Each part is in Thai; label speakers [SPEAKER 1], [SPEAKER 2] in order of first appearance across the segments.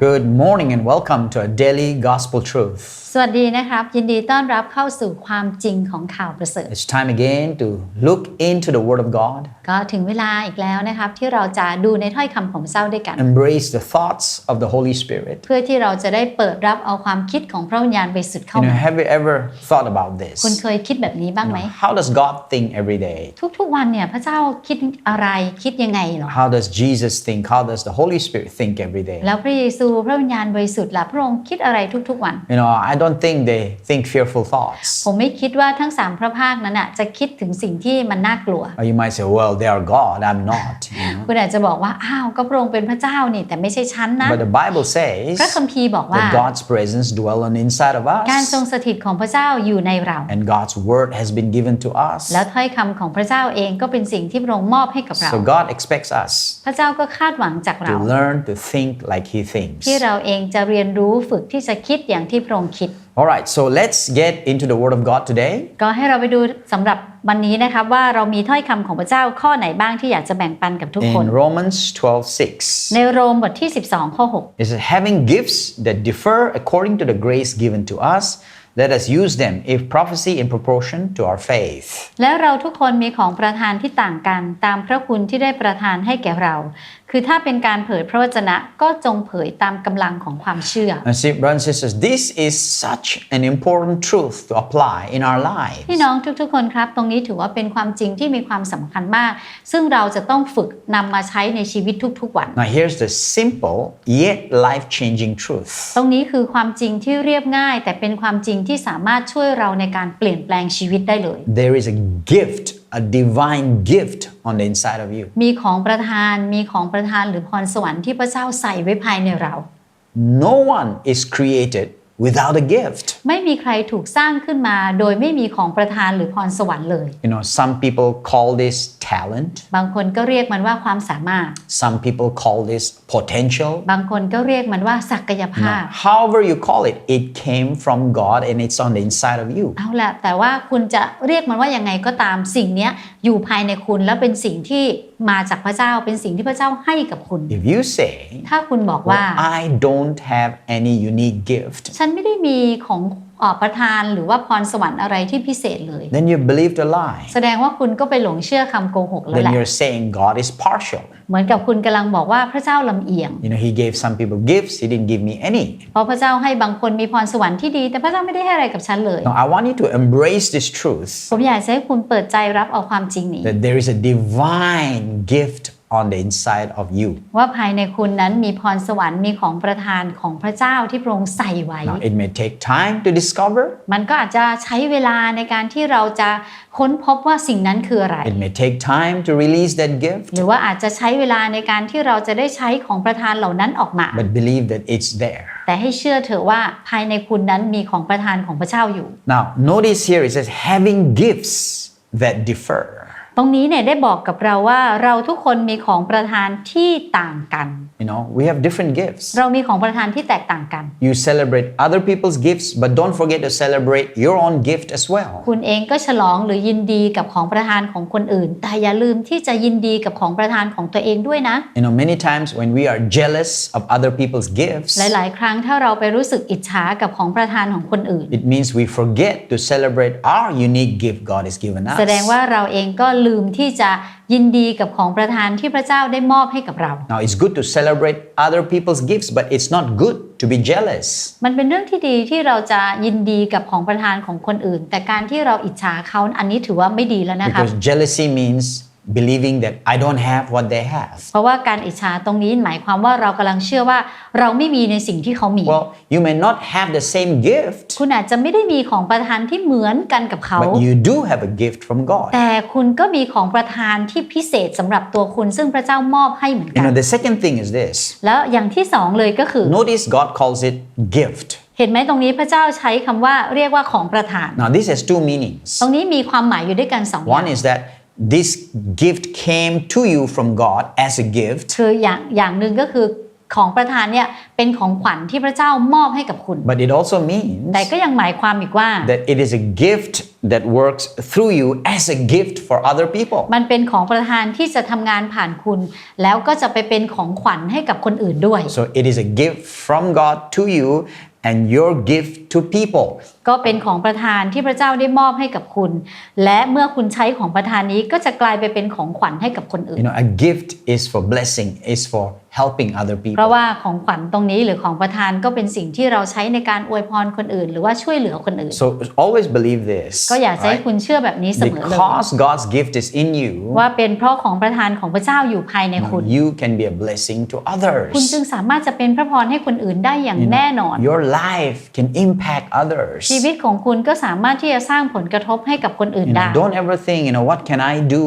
[SPEAKER 1] Good morning and welcome to a daily gospel truth.
[SPEAKER 2] สวัสดีนะครับ ยินดีต้อนรับเข้าสู่ความจริงของข่าวประเสริฐ
[SPEAKER 1] It's time again to look into the Word of God,
[SPEAKER 2] ก็ถึงเวลาอีกแล้วนะครับที่เราจะดูในถ้อยคำของพระเจ้าด้วยกัน
[SPEAKER 1] embrace the thoughts of the Holy Spirit.
[SPEAKER 2] เพื่อที่เราจะได้เปิดรับเอาความคิดของพระวิญญาณบริสุทธิ์เข้า
[SPEAKER 1] You know,
[SPEAKER 2] มา
[SPEAKER 1] have you ever thought about this?
[SPEAKER 2] คุณเคยคิดแบบนี้บ้าง
[SPEAKER 1] You
[SPEAKER 2] ไหม
[SPEAKER 1] know, how does God think every day?
[SPEAKER 2] ทุกๆวันเนี่ยพระเจ้าคิดอะไรคิดยังไงเหรอ
[SPEAKER 1] How does Jesus think? How does the Holy Spirit think every day?
[SPEAKER 2] แล้วพระเยซูพระวิญญาณบริสุทธิ์ล่ะพระองค์คิดอะไรทุกๆวัน
[SPEAKER 1] You know, I don't think they think fearful thoughts.
[SPEAKER 2] ผมไม่คิดว่าทั้งสามพระภาคนั้นน่ะจะคิดถึงสิ่งที่มันน่ากลัว
[SPEAKER 1] Or you might say, well, they are God, I'm not. You know?
[SPEAKER 2] คุณอาจจะบอกว่าอ้าวก็พระองค์เป็นพระเจ้านี่แต่ไม่ใช่ฉันนะ
[SPEAKER 1] But the Bible says
[SPEAKER 2] พระคัมภีร์บอกว่า
[SPEAKER 1] that God's presence dwell on the inside of
[SPEAKER 2] การทรง
[SPEAKER 1] us.
[SPEAKER 2] สถิตของพระเจ้าอยู่ในเรา
[SPEAKER 1] And God's word has been given to us.
[SPEAKER 2] แล้วถ้อยคำของพระเจ้าเองก็เป็นสิ่งที่พระองค์มอบให้กับเรา
[SPEAKER 1] So God expects us
[SPEAKER 2] พระเจ้าก็คาดหวังจากเรา
[SPEAKER 1] to learn to think like He thinks.
[SPEAKER 2] ที่เราเองจะเรียนรู้ฝึกที่จะคิดอย่างที่พระองค์คิด
[SPEAKER 1] All right, so let's get into the Word of God today.
[SPEAKER 2] ก็ให้เราไปดูสำหรับวันนี้นะครับว่าเรามีถ้อยคำของพระเจ้าข้อไหนบ้างที่อยากจะแบ่งปันกับทุกคน
[SPEAKER 1] In Romans 12
[SPEAKER 2] ในโรมบทที่ 12 ข้อ
[SPEAKER 1] 6, it says, Having gifts that differ according to the grace given to us, let us use them, if prophecy in proportion to our faith.
[SPEAKER 2] 6 และเราทุกคนมีของประทานที่ต่างกัน ตามพระคุณที่ได้ประทานให้แก่เรา คือถ้าเป็นการเผยพระวจนะก็จงเผยตามกำลังของความเชื่อ
[SPEAKER 1] And see, brothers and sisters, this is such an important truth to apply in our lives.
[SPEAKER 2] พี่น้องทุกๆคนครับ ตรงนี้ถือว่าเป็นความจริงที่มีความสำคัญมาก ซึ่งเราจะต้องฝึกนำมาใช้ในชีวิตทุกๆวัน
[SPEAKER 1] Now, here's the simple yet life changing truth
[SPEAKER 2] ตรงนี้คือความจริงที่เรียบง่าย แต่เป็นความจริงที่สามารถช่วยเราในการเปลี่ยนแปลงชีวิตได้เลย
[SPEAKER 1] there is a gift, a divine gift on the inside of you.
[SPEAKER 2] มีของประทานมีของประทานหรือพรสวรรค์ที่พระเจ้าใส่ไว้ภายในเรา
[SPEAKER 1] No one is created without a gift.
[SPEAKER 2] ไม่มีใครถูกสร้างขึ้นมาโดยไม่มีของประทานหรือพรสวรรค์เลย
[SPEAKER 1] You know, some people call this talent,
[SPEAKER 2] บางคนก็เรียกมันว่าความสามารถ
[SPEAKER 1] some people call this potential.
[SPEAKER 2] บางคนก็เรียกมันว่าศักยภาพ
[SPEAKER 1] However, you call it, it came from God and it's on the inside of you.
[SPEAKER 2] เอาละแต่ว่าคุณจะเรียกมันว่ายังไงก็ตามสิ่งเนี้ยอยู่ภายในคุณแล้วเป็นสิ่งที่มาจากพระเจ้าเป็นสิ่งที่พระเจ้าให้กับคุณ
[SPEAKER 1] If you say,
[SPEAKER 2] ถ้าคุณบอกว่า
[SPEAKER 1] well, I don't have any unique gift,
[SPEAKER 2] ฉันไม่ได้มีของเอ่อ ประทานหรือว่าพรสวรรค์อะไรที่พิเศษเลย
[SPEAKER 1] then you believed a lie.
[SPEAKER 2] แสดงว่าคุณก็ไปหลงเชื่อคำโกหกแล้วแห
[SPEAKER 1] Then
[SPEAKER 2] ละ
[SPEAKER 1] you're saying God is partial.
[SPEAKER 2] เหมือนกับคุณกำลังบอกว่าพระเจ้าลำเอียง
[SPEAKER 1] You know, He gave some people gifts, He didn't give me any.
[SPEAKER 2] เพราะพระเจ้าให้บางคนมีพรสวรรค์ที่ดี แต่พระเจ้าไม่ได้ให้อะไรกับฉันเลย
[SPEAKER 1] Now, I want you to embrace this truth
[SPEAKER 2] ผมอยากจะให้คุณเปิดใจรับเอาความจริงนี้
[SPEAKER 1] that there is a divine gift on the inside of you.
[SPEAKER 2] ว่าภายในคุณนั้นมีพรสวรรค์มีของประทานของพระเจ้าที่พระองค์ใส่ไว้
[SPEAKER 1] Now, it may take time to discover,
[SPEAKER 2] มันก็อาจจะใช้เวลาในการที่เราจะค้นพบว่าสิ่งนั้นคืออะไร
[SPEAKER 1] it may take time to release that gift,
[SPEAKER 2] หรือว่าอาจจะใช้เวลาในการที่เราจะได้ใช้ของประทานเหล่านั้นออกมา
[SPEAKER 1] but believe that it's there.
[SPEAKER 2] แต่ให้เชื่อเถอะว่าภายในคุณนั้นมีของประทานของพระเจ้าอยู่
[SPEAKER 1] Now, notice here it says having gifts that differ.
[SPEAKER 2] ตรงนี้เนี่ยได้บอกกับเราว่าเราทุกคนมีของประทานที่ต่างกัน
[SPEAKER 1] You know, we have different gifts.
[SPEAKER 2] เรามีของประทานที่แตกต่างกัน
[SPEAKER 1] You celebrate other people's gifts, but don't forget to celebrate your own gift as well.
[SPEAKER 2] คุณเองก็ฉลองหรือยินดีกับของประทานของคนอื่น แต่อย่าลืมที่จะยินดีกับของประทานของตัวเองด้วยนะ
[SPEAKER 1] You know, many times when we are jealous of other people's gifts,
[SPEAKER 2] หลาย ๆ ครั้งถ้าเราไปรู้สึกอิจฉากับของประทานของคนอื่น
[SPEAKER 1] it means we forget to celebrate our unique gift God has given
[SPEAKER 2] แสดง
[SPEAKER 1] us.
[SPEAKER 2] ว่าเราเองก็ลืมที่จะยินดีกับของประทานที่พระเจ้าได้มอบให้กับเรา
[SPEAKER 1] Now, it's good to celebrate other people's gifts, but it's not good to be jealous.
[SPEAKER 2] มันเป็นเรื่องที่ดีที่เราจะยินดีกับของประทานของคนอื่น แต่การที่เราอิจฉาเขาอันนี้ถือว่าไม่ดีแล้วนะคะ
[SPEAKER 1] Because jealousy means believing that I don't have what they have.
[SPEAKER 2] เพราะว่าการอิจฉาตรงนี้หมายความว่าเรากำลังเชื่อว่าเราไม่มีในสิ่งที่เขามี
[SPEAKER 1] Well, you may not have the same gift,
[SPEAKER 2] คุณอาจจะไม่ได้มีของประทานที่เหมือนกันกับเขา
[SPEAKER 1] but you do have a gift from God.
[SPEAKER 2] แต่คุณก็มีของประทานที่พิเศษสำหรับตัวคุณซึ่งพระเจ้ามอบให้เหมือน
[SPEAKER 1] You
[SPEAKER 2] กัน
[SPEAKER 1] know, the second thing is this.
[SPEAKER 2] แล้วอย่างที่สองเลยก็คือ
[SPEAKER 1] Notice God calls it gift.
[SPEAKER 2] เห็นไหมตรงนี้พระเจ้าใช้คำว่าเรียกว่าของประทาน
[SPEAKER 1] Now, this has two meanings.
[SPEAKER 2] ตรงนี้มีความหมายอยู่ด้วยกันสองอย่าง
[SPEAKER 1] One is that this gift came to you from God as a gift,
[SPEAKER 2] คืออย่างอย่างหนึ่งก็คือของประทานเนี่ยเป็นของขวัญที่พระเจ้ามอบให้กับคุณ
[SPEAKER 1] But it also means
[SPEAKER 2] แต่ก็ยังหมายความอีกว่า
[SPEAKER 1] that it is a gift that works through you as a gift for other people.
[SPEAKER 2] มันเป็นของประทานที่จะทำงานผ่านคุณ แล้วก็จะไปเป็นของขวัญให้กับคนอื่นด้วย
[SPEAKER 1] So it is a gift from God to you and your gift to people.
[SPEAKER 2] ก็เป็นของประทานที่พระเจ้าได้มอบให้กับคุณ และเมื่อคุณใช้ของประทานนี้ก็จะกลายไปเป็นของขวัญให้กับคนอื่
[SPEAKER 1] You
[SPEAKER 2] น
[SPEAKER 1] know, a gift is for blessing, is for helping other
[SPEAKER 2] เพราะ
[SPEAKER 1] people.
[SPEAKER 2] ว่าของขวัญตรงนี้หรือของประทานก็เป็นสิ่งที่เราใช้ในการอวยพรคนอื่น หรือว่าช่วยเหลือคนอื่น
[SPEAKER 1] So always believe this.
[SPEAKER 2] ก็อยากจะให้
[SPEAKER 1] right?
[SPEAKER 2] คุณเชื่อแบบนี้เสมอเลย
[SPEAKER 1] Because God's gift is in you,
[SPEAKER 2] ว่าเป็นเพราะของประทานของพระเจ้าอยู่ภายในคุณ
[SPEAKER 1] you can be a blessing to
[SPEAKER 2] คุณจึ
[SPEAKER 1] others.
[SPEAKER 2] งสามารถจะเป็นพระพรให้คนอื่นได้อย่างแน่นอน
[SPEAKER 1] Your life can impact others.
[SPEAKER 2] ชีวิตของคุณก็สามารถที่จะสร้างผลกระทบให้กับคนอื่น
[SPEAKER 1] You
[SPEAKER 2] ได้
[SPEAKER 1] know, don't ever think, you know, what can I do?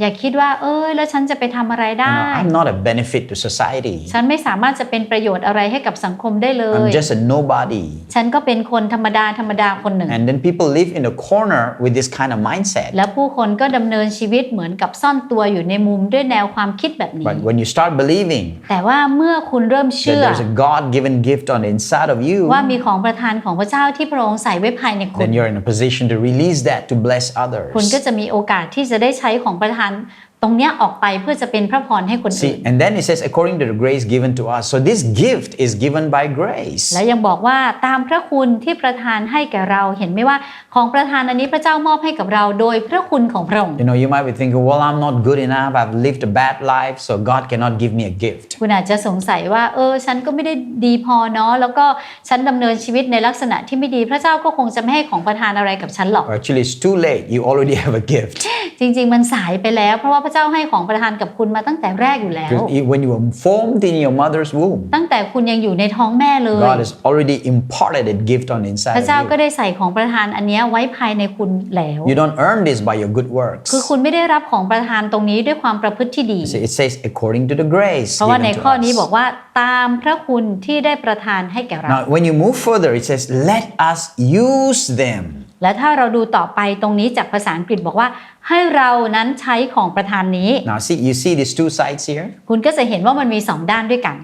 [SPEAKER 2] อย่าคิดว่าเอ้ยแล้วฉันจะไปทำอะไร
[SPEAKER 1] You
[SPEAKER 2] ได้
[SPEAKER 1] know, I'm not a benefit to society.
[SPEAKER 2] ฉันไม่สามารถจะเป็นประโยชน์อะไรให้กับสังคมได้เลย
[SPEAKER 1] I'm just a nobody.
[SPEAKER 2] ฉันก็เป็นคนธรรมดาธรรมดาคนหนึ่ง
[SPEAKER 1] And then people live in a corner with this kind of mindset.
[SPEAKER 2] และผู้คนก็ดำเนินชีวิตเหมือนกับซ่อนตัวอยู่ในมุมด้วยแนวความคิดแบบนี้
[SPEAKER 1] But when you start believing
[SPEAKER 2] แต่ว่าเมื่อคุณเริ่ม
[SPEAKER 1] that
[SPEAKER 2] เชื่อ
[SPEAKER 1] there's a God given gift on the inside of you,
[SPEAKER 2] ว่ามีของประทานของพระเจ้าที่พระองค์ใส่ไว้ภายในคุณ
[SPEAKER 1] then you're in a position to release that to bless
[SPEAKER 2] คุณ
[SPEAKER 1] others.
[SPEAKER 2] ก็จะมีโอกาสที่จะได้ใช้ของประทานต รงเนี้ยออกไปเพื่อจะเป็นพระพรให้คนอื่น
[SPEAKER 1] See, and then it says, according to the grace given to us. So this gift is given by grace.
[SPEAKER 2] และยังบอกว่าตามพระคุณที่ประทานให้แก่เราเห็นไหมว่าของประทานอันนี้พระเจ้ามอบให้กับเราโดยพระคุณของพระองค์
[SPEAKER 1] You know, you might be thinking, well, I'm not good enough. I've lived a bad life, so God cannot give me a gift.
[SPEAKER 2] คุณอาจจะสงสัยว่าเออฉันก็ไม่ได้ดีพอเนาะแล้วก็ฉันดำเนินชีวิตในลักษณะที่ไม่ดีพระเจ้าก็คงจะไม่ให้ของประทานอะไรกับฉันหรอก
[SPEAKER 1] Or actually, it's too late. You already have a gift.
[SPEAKER 2] จริงๆมันสายไปแล้วเพราะว่าพระเจ้าให้ของประทานกับคุณมาตั้งแต่แรกอยู่แล้ว
[SPEAKER 1] Because when you were formed in your mother's womb,
[SPEAKER 2] ตั้งแต่คุณยังอยู่ในท้องแม่เลย
[SPEAKER 1] God has already imparted a gift on the
[SPEAKER 2] พระ
[SPEAKER 1] inside
[SPEAKER 2] เจ้า
[SPEAKER 1] of
[SPEAKER 2] ก็
[SPEAKER 1] you.
[SPEAKER 2] ได้ใส่ของประทานอันเนี้ยไว้ภายในคุณแล้ว
[SPEAKER 1] You don't earn this by your good works.
[SPEAKER 2] คือคุณไม่ได้รับของประทานตรงนี้ด้วยความประพฤติที่ดี
[SPEAKER 1] See, It says, according to the grace
[SPEAKER 2] เพราะว่าใน
[SPEAKER 1] given
[SPEAKER 2] ข้อ
[SPEAKER 1] to
[SPEAKER 2] นี้บอก
[SPEAKER 1] us.
[SPEAKER 2] ว่าตามพระคุณที่ได้ประทานให้แก่เรา
[SPEAKER 1] Now, when you move further, it says, let us use them.
[SPEAKER 2] และถ้าเราดูต่อไปตรงนี้จากภาษาอังกฤษบอกว่า ให้เรานั้นใช้ของประทานนี้
[SPEAKER 1] Now, see, you see these two sides here?
[SPEAKER 2] คุณก็จะเห็นว่ามันมีสองด้านด้วยกัน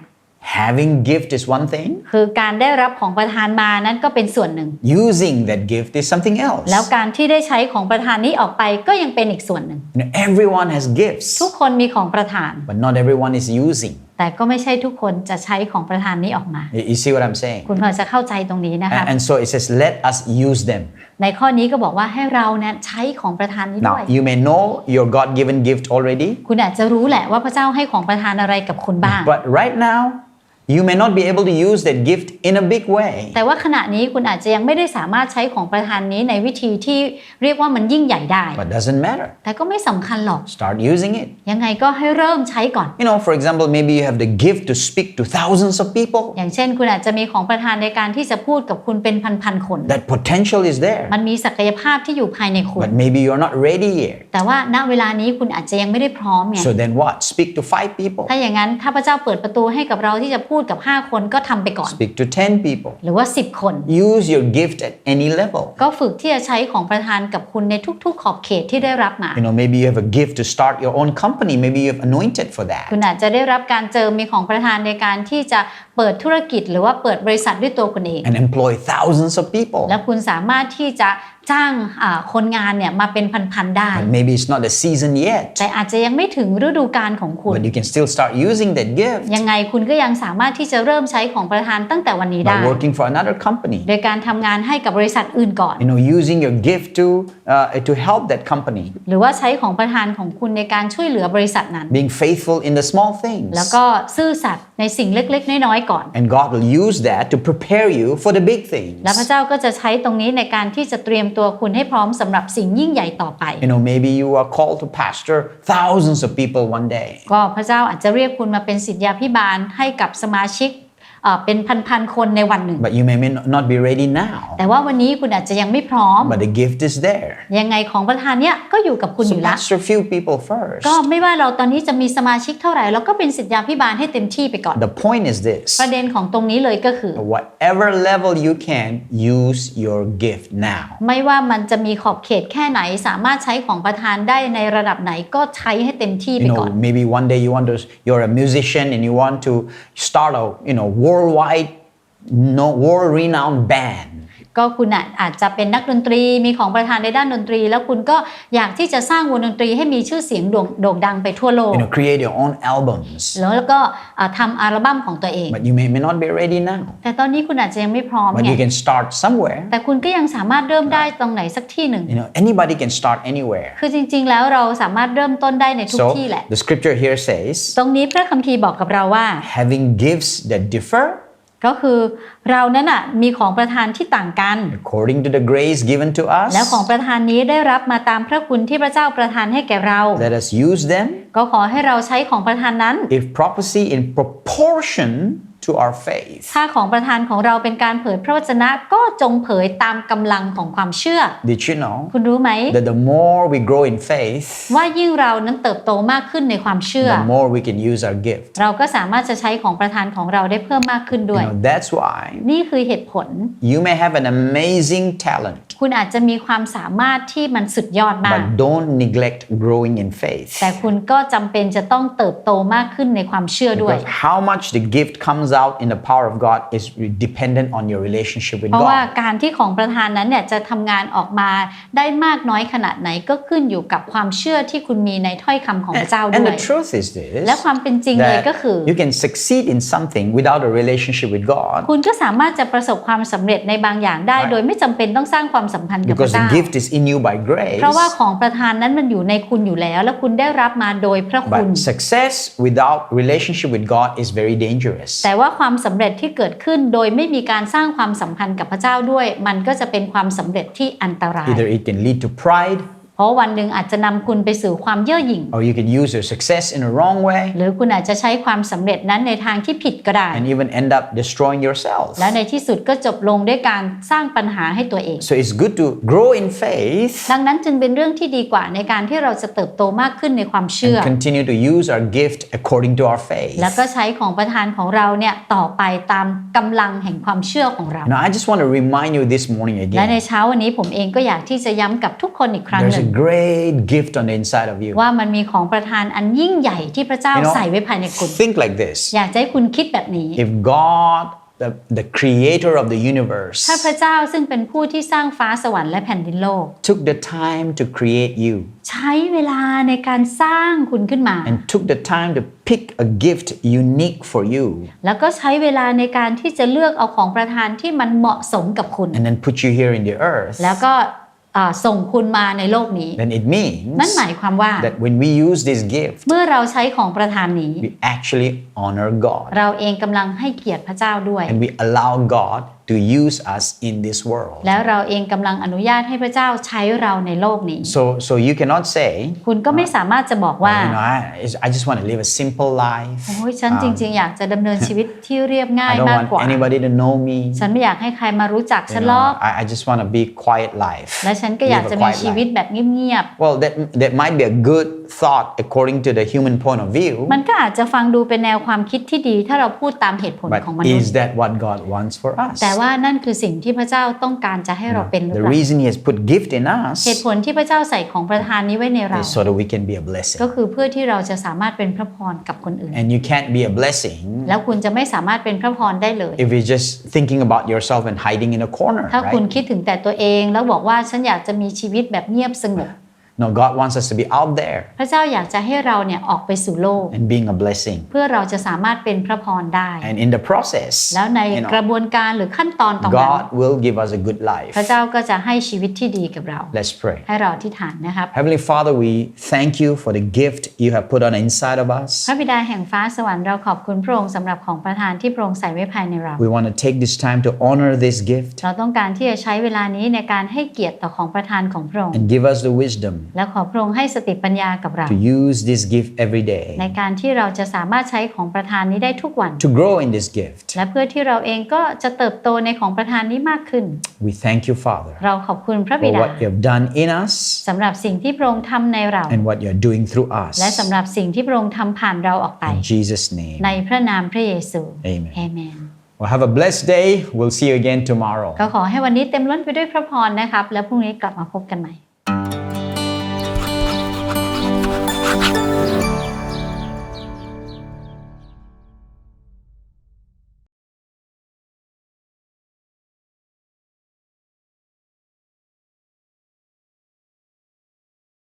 [SPEAKER 1] Having gift is one thing,
[SPEAKER 2] คือการได้รับของประทานมานั้นก็เป็นส่วนหนึ่ง
[SPEAKER 1] using that gift is something else.
[SPEAKER 2] แล้วการที่ได้ใช้ของประทานนี้ออกไปก็ยังเป็นอีกส่วนหนึ่ง
[SPEAKER 1] You know, everyone has gifts,
[SPEAKER 2] ทุกคนมีของประทาน
[SPEAKER 1] but not everyone is using.
[SPEAKER 2] แต่ก็ไม่ใช่ทุกคนจะใช้ของประทานนี้ออกมา
[SPEAKER 1] You you see what I'm saying?
[SPEAKER 2] คุณพอจะเข้าใจตรงนี้นะคะ
[SPEAKER 1] And, and so it says, let us use them.
[SPEAKER 2] ในข้อนี้ก็บอกว่าให้เราเนี่ยใช้ของประทานนี้ด้วย
[SPEAKER 1] Now, you may know your God given gift already,
[SPEAKER 2] คุณอาจจะรู้แหละว่าพระเจ้าให้ของประทานอะไรกับคุณบ้าง
[SPEAKER 1] but right now, you may not be able to use that gift in a big way.
[SPEAKER 2] แต่ว่าขณะนี้คุณอาจจะยังไม่ได้สามารถใช้ของประทานนี้ในวิธีที่เรียกว่ามันยิ่งใหญ่ได้
[SPEAKER 1] But doesn't matter.
[SPEAKER 2] แต่ก็ไม่สำคัญหรอก
[SPEAKER 1] Start using it.
[SPEAKER 2] ยังไงก็ให้เริ่มใช้ก่อน
[SPEAKER 1] You know, for example, maybe you have the gift to speak to thousands of people.
[SPEAKER 2] อย่างเช่น คุณอาจจะมีของประทานในการที่จะพูดกับคุณเป็นพันๆคน
[SPEAKER 1] That potential is there.
[SPEAKER 2] มันมีศักยภาพที่อยู่ภายในคุณ
[SPEAKER 1] But maybe you're not ready yet.
[SPEAKER 2] แต่ว่าณเวลานี้คุณอาจจะยังไม่ได้พร้อมไง
[SPEAKER 1] So then what? Speak to five people.
[SPEAKER 2] ถ้าอย่างนั้นถ้าพระเจ้าเปิดประตูให้กับเราที่จะพูดกับ 5 คนก็ทำไปก่อน
[SPEAKER 1] Speak to 10 people.
[SPEAKER 2] หรือว่า 10 คน
[SPEAKER 1] Use your gift at any level.
[SPEAKER 2] ก็ฝึกที่จะใช้ของประทานกับคุณในทุกๆ ขอบเขตที่ได้รับมา
[SPEAKER 1] You know, maybe you have a gift to start your own company. Maybe you have anointed for that.
[SPEAKER 2] คุณอาจจะได้รับการเจิมมีของประทานในการที่จะเปิดธุรกิจหรือว่าเปิดบริษัทด้วยตัวคุณเอง
[SPEAKER 1] And employ thousands of people.
[SPEAKER 2] แล้วคุณสามารถที่จะจ้างอ่าคนงานเนี่ยมาเป็นพันๆได้
[SPEAKER 1] But maybe it's not the season yet.
[SPEAKER 2] แต่อาจจะยังไม่ถึงฤดูกาลของคุณ
[SPEAKER 1] But you can still start using that gift
[SPEAKER 2] ยังไงคุณก็ยังสามารถที่จะเริ่มใช้ของประทานตั้งแต่วันนี้ได้
[SPEAKER 1] by working for another company.
[SPEAKER 2] โดยการทำงานให้กับบริษัทอื่นก่อน
[SPEAKER 1] You know, using your gift to uh, to help that company.
[SPEAKER 2] หรือว่าใช้ของประทานของคุณในการช่วยเหลือบริษัทนั้น
[SPEAKER 1] Being faithful in the small things.
[SPEAKER 2] แล้วก็ซื่อสัตย์ ในสิ่งเล็กๆ น้อยๆก่อน
[SPEAKER 1] And God will use that to prepare you for the big things.
[SPEAKER 2] และพระเจ้าก็จะใช้ตรงนี้ในการที่จะเตรียมตัวคุณให้พร้อมสำหรับสิ่งยิ่งใหญ่ต่อไป
[SPEAKER 1] You know, maybe you are called to pastor thousands of people one day.
[SPEAKER 2] ก็พระเจ้าอาจจะเรียกคุณมาเป็นศิษยาพิบาลให้กับสมาชิก เอ่อเป็นพันๆคนในวันหนึ่ง
[SPEAKER 1] But you may may not be ready now.
[SPEAKER 2] แต่ว่าวันนี้คุณอาจจะยังไม่พร้อม
[SPEAKER 1] But the gift is there.
[SPEAKER 2] ยังไงของประธานเนี่ยก็อยู่กับคุณอ
[SPEAKER 1] So
[SPEAKER 2] ยู่แล้ว
[SPEAKER 1] pastor few people first.
[SPEAKER 2] ก็ไม่ว่าเราตอนนี้จะมีสมาชิกเท่าไหร่เราก็เป็นสิทธยาพิบาลให้เต็มที่ไปก่อน
[SPEAKER 1] The point is this
[SPEAKER 2] ประเด็นของตรงนี้เลยก็คือ
[SPEAKER 1] whatever level you can, use your gift now.
[SPEAKER 2] ไม่ว่ามันจะมีขอบเขตแค่ไหนสามารถใช้ของประธานได้ในระดับไหนก็ใช้ให้เต็มที่ไป
[SPEAKER 1] You
[SPEAKER 2] ก่อน
[SPEAKER 1] know, maybe one day you want to, you're a musician and you want to start a, you know, worldwide, no, world-renowned band.
[SPEAKER 2] ก็คุณอาจอาจจะเป็นนักดนตรีมีของประธานในด้านดนตรี แล้วคุณก็อยากที่จะสร้างวงดนตรีให้มีชื่อเสียงโด่งโด่งดังไปทั่วโลก
[SPEAKER 1] You know, create your own albums.
[SPEAKER 2] แล้วก็อ่าทำอัลบั้มของตัวเอง
[SPEAKER 1] But you may, may not be ready now.
[SPEAKER 2] แต่ตอนนี้คุณอาจจะยังไม่พร้อม
[SPEAKER 1] But
[SPEAKER 2] ไง
[SPEAKER 1] you can start somewhere.
[SPEAKER 2] แต่คุณก็ยังสามารถเริ่มได้ตรงไหนสักที่หนึ่ง
[SPEAKER 1] You know, anybody can start anywhere.
[SPEAKER 2] คือจริง ๆ แล้วเราสามารถเริ่มต้นได้ในทุก
[SPEAKER 1] So
[SPEAKER 2] ที่แหละ
[SPEAKER 1] the scripture here says,
[SPEAKER 2] ตรงนี้พระคัมภีร์บอกกับเราว่า
[SPEAKER 1] having gifts that differ
[SPEAKER 2] ก็คือเรานั้นน่ะมีของประทานที่ต่างกัน
[SPEAKER 1] according to the grace given to
[SPEAKER 2] แล้วของ
[SPEAKER 1] us.
[SPEAKER 2] ประทานนี้ได้รับมาตามพระคุณที่พระเจ้าประทานให้แก่เรา
[SPEAKER 1] Let us use them
[SPEAKER 2] ก็ขอให้เราใช้ของประทานนั้น
[SPEAKER 1] if prophecy in proportion to our faith.
[SPEAKER 2] ถ้าของประทานของเราเป็นการเผยพระวจนะก็จงเผยตามกำลังของความเชื่อ
[SPEAKER 1] Did you know
[SPEAKER 2] คุณรู้ไหม
[SPEAKER 1] that the more we grow in faith,
[SPEAKER 2] ว่ายิ่งเรานั้นเติบโตมากขึ้นในความเชื่อ
[SPEAKER 1] the more we can use our gift?
[SPEAKER 2] เราก็สามารถจะใช้ของประทานของเราได้เพิ่มมากขึ้นด้
[SPEAKER 1] You
[SPEAKER 2] วย
[SPEAKER 1] know, that's why
[SPEAKER 2] นี่คือเหตุผล
[SPEAKER 1] you may have an amazing talent,
[SPEAKER 2] คุณอาจจะมีความสามารถที่มันสุดยอดมาก
[SPEAKER 1] but don't neglect growing in faith.
[SPEAKER 2] แต่คุณก็จำเป็นจะต้องเติบโตมากขึ้นในความเชื่อด้วย
[SPEAKER 1] Because how much the gift comes out in the power of God is dependent on your relationship with
[SPEAKER 2] เพราะว่า
[SPEAKER 1] God.
[SPEAKER 2] การที่ของประธานนั้นเนี่ยจะทำงานออกมาได้มากน้อยขนาดไหนก็ขึ้นอยู่กับความเชื่อที่คุณมีในถ้อยคำของพระเจ้า
[SPEAKER 1] And
[SPEAKER 2] ด้วย
[SPEAKER 1] the truth is this
[SPEAKER 2] และความเป็นจริงเลยก็
[SPEAKER 1] that
[SPEAKER 2] คือ
[SPEAKER 1] you can succeed in something without a relationship with God
[SPEAKER 2] คุณก็สามารถจะประสบความสำเร็จในบางอย่างได้
[SPEAKER 1] Right.
[SPEAKER 2] โดยไม่จำเป็นต้องสร้างความสัมพันธ์กับพ
[SPEAKER 1] because
[SPEAKER 2] ระ
[SPEAKER 1] the
[SPEAKER 2] เจ้า
[SPEAKER 1] gift is in you by grace.
[SPEAKER 2] เพราะว่าของประธานนั้นมันอยู่ในคุณอยู่แล้ว และคุณได้รับมาโดยพระคุณ
[SPEAKER 1] But success without relationship with God is very dangerous.
[SPEAKER 2] แต่ว่าความสำเร็จที่เกิดขึ้นโดยไม่มีการสร้างความสัมพันธ์กับพระเจ้าด้วย มันก็จะเป็นความสำเร็จที่อันตราย
[SPEAKER 1] Either it can lead to pride
[SPEAKER 2] ราะวันหนึ่งอาจจะนำคุณไปสู่ความเย่อหยิ่ง
[SPEAKER 1] or you can use your success in a wrong way
[SPEAKER 2] หรือคุณอาจจะใช้ความสำเร็จนั้นในทางที่ผิดก็ได้
[SPEAKER 1] and even end up destroying yourself.
[SPEAKER 2] และในที่สุดก็จบลงด้วยการสร้างปัญหาให้ตัวเอง
[SPEAKER 1] So it's good to grow in faith
[SPEAKER 2] ดังนั้นจึงเป็นเรื่องที่ดีกว่าในการที่เราจะเติบโตมากขึ้นในความเชื่อ
[SPEAKER 1] and continue to use our gift according to our faith.
[SPEAKER 2] แล้วก็ใช้ของประธานของเราเนี่ยต่อไปตามกำลังแห่งความเชื่อของเรา
[SPEAKER 1] Now, I just want to remind you this morning
[SPEAKER 2] และใน
[SPEAKER 1] again
[SPEAKER 2] เช้าวันนี้ผมเองก็อยากที่จะย้ำกับทุกคนอีกครั้งห
[SPEAKER 1] there's
[SPEAKER 2] นึ่
[SPEAKER 1] a
[SPEAKER 2] ง
[SPEAKER 1] great gift on the inside of you.
[SPEAKER 2] ว่ามันมีของประธานอันยิ่งใหญ่ที่พระเจ้า
[SPEAKER 1] You know,
[SPEAKER 2] ใส่ไว้ภายในคุณ
[SPEAKER 1] think like this
[SPEAKER 2] อยากจะให้คุณคิดแบบนี้
[SPEAKER 1] if God, the, the creator of the universe,
[SPEAKER 2] ถ้าพระเจ้าซึ่งเป็นผู้ที่สร้างฟ้าสวรรค์และแผ่นดินโลก
[SPEAKER 1] took the time to create you
[SPEAKER 2] ใช้เวลาในการสร้างคุณขึ้นมา
[SPEAKER 1] and took the time to pick a gift unique for you
[SPEAKER 2] แล้วก็ใช้เวลาในการที่จะเลือกเอาของประธานที่มันเหมาะสมกับคุณ
[SPEAKER 1] and then put you here in the earth,
[SPEAKER 2] แล้วก็อ่า ส่งคุณมาในโลกนี้
[SPEAKER 1] then it means
[SPEAKER 2] นั่นหมายความว่า
[SPEAKER 1] that when we use this gift,
[SPEAKER 2] เมื่อเราใช้ของประธานนี้
[SPEAKER 1] we actually honor God
[SPEAKER 2] เราเองกำลังให้เกียรติพระเจ้าด้วย
[SPEAKER 1] and we allow God to use us in this world.
[SPEAKER 2] แล้วเราเองกำลังอนุญาตให้พระเจ้าใช้เราในโลกนี้
[SPEAKER 1] So, so you cannot say,
[SPEAKER 2] คุณก็ไม่สามารถจะบอกว่า
[SPEAKER 1] you know, I, I just want to live a simple life.
[SPEAKER 2] โอ้ยฉันจริงๆ อยากจะดำเนินชีวิตที่เรียบง่าย
[SPEAKER 1] I don't
[SPEAKER 2] มาก
[SPEAKER 1] want
[SPEAKER 2] กว่า
[SPEAKER 1] anybody to know me.
[SPEAKER 2] ฉันไม่อยากให้ใครมารู้จัก
[SPEAKER 1] You
[SPEAKER 2] ฉันหร
[SPEAKER 1] know,
[SPEAKER 2] อก
[SPEAKER 1] I, I just want to be quiet life.
[SPEAKER 2] และฉันก็อยาก
[SPEAKER 1] Live a
[SPEAKER 2] จะมี
[SPEAKER 1] quiet
[SPEAKER 2] ชีวิต
[SPEAKER 1] life.
[SPEAKER 2] แบบเงียบ
[SPEAKER 1] Well, that that might be a good thought according to the human point of view.
[SPEAKER 2] ๆมันก็อาจจะฟังดูเป็นแนวความคิดที่ดีถ้าเราพูดตามเหตุผล
[SPEAKER 1] But
[SPEAKER 2] ของมนุษ
[SPEAKER 1] is
[SPEAKER 2] ย์
[SPEAKER 1] that what God wants for us?
[SPEAKER 2] แต่ว่านั่นคือสิ่งที่พระเจ้าต้องการจะให้เราเป็นหรือ
[SPEAKER 1] The
[SPEAKER 2] เปล่า
[SPEAKER 1] reason He has put gift in us
[SPEAKER 2] เหตุผลที่พระเจ้าใส่ของประทานนี้ไว้ในเรา
[SPEAKER 1] is so that we can be a blessing.
[SPEAKER 2] ก็คือเพื่อที่เราจะสามารถเป็นพระพรกับคนอื่น
[SPEAKER 1] And you can't be a blessing
[SPEAKER 2] แล้วคุณจะไม่สามารถเป็นพระพรได้เลย
[SPEAKER 1] if you're just thinking about yourself and hiding in a corner,
[SPEAKER 2] ถ้าคุณ
[SPEAKER 1] right?
[SPEAKER 2] คิดถึงแต่ตัวเองแล้วบอกว่าฉันอยากจะมีชีวิตแบบเงียบสงบ
[SPEAKER 1] No, God wants us to be out there
[SPEAKER 2] พระเจ้าอยากจะให้เราเนี่ยออกไปสู่โลก
[SPEAKER 1] and being a blessing.
[SPEAKER 2] เพื่อเราจะสามารถเป็นพระพรได้
[SPEAKER 1] And in the process,
[SPEAKER 2] แล้วใน
[SPEAKER 1] you
[SPEAKER 2] กระ
[SPEAKER 1] know,
[SPEAKER 2] บวนการหรือขั้นตอนตรงนั้น
[SPEAKER 1] God will give us a good life.
[SPEAKER 2] พระเจ้าก็จะให้ชีวิตที่ดีกับเรา
[SPEAKER 1] Let's pray.
[SPEAKER 2] ให้เราที่ฐานนะครับ
[SPEAKER 1] Heavenly Father, we thank you for the gift you have put on the inside of us.
[SPEAKER 2] พระบิดาแห่งฟ้าสวรรค์เราขอบคุณพระองค์สำหรับของประทานที่พระองค์ใส่ไว้ภายในเรา
[SPEAKER 1] We want to take this time to honor this gift
[SPEAKER 2] เราต้องการที่จะใช้เวลานี้ในการให้เกียรติต่อของประทานของพระองค์
[SPEAKER 1] and give us the wisdom
[SPEAKER 2] และขอพระองค์ให้สติปัญญากับเรา
[SPEAKER 1] to use this gift every
[SPEAKER 2] ใน
[SPEAKER 1] day,
[SPEAKER 2] การที่เราจะสามารถใช้ของประทานนี้ได้ทุกวัน
[SPEAKER 1] to grow in this gift.
[SPEAKER 2] และเพื่อที่เราเองก็จะเติบโตในของประทานนี้มากขึ้น
[SPEAKER 1] We thank you, Father,
[SPEAKER 2] เราขอบคุณพระบิ
[SPEAKER 1] for
[SPEAKER 2] ดา
[SPEAKER 1] what you have done in us
[SPEAKER 2] สำหรับสิ่งที่พระองค์ทำในเรา
[SPEAKER 1] and what you're doing through
[SPEAKER 2] และ
[SPEAKER 1] us.
[SPEAKER 2] สำหรับสิ่งที่พระองค์ทำผ่านเราออกไป
[SPEAKER 1] In Jesus' name.
[SPEAKER 2] ในพระนามพระเยซู
[SPEAKER 1] Amen.
[SPEAKER 2] เอเมน
[SPEAKER 1] Well, have a blessed day. We'll see you again tomorrow.
[SPEAKER 2] ก็ขอให้วันนี้เต็มล้นไปด้วยพระพรนะครับ แล้วพรุ่งนี้กลับมาพบกันใหม่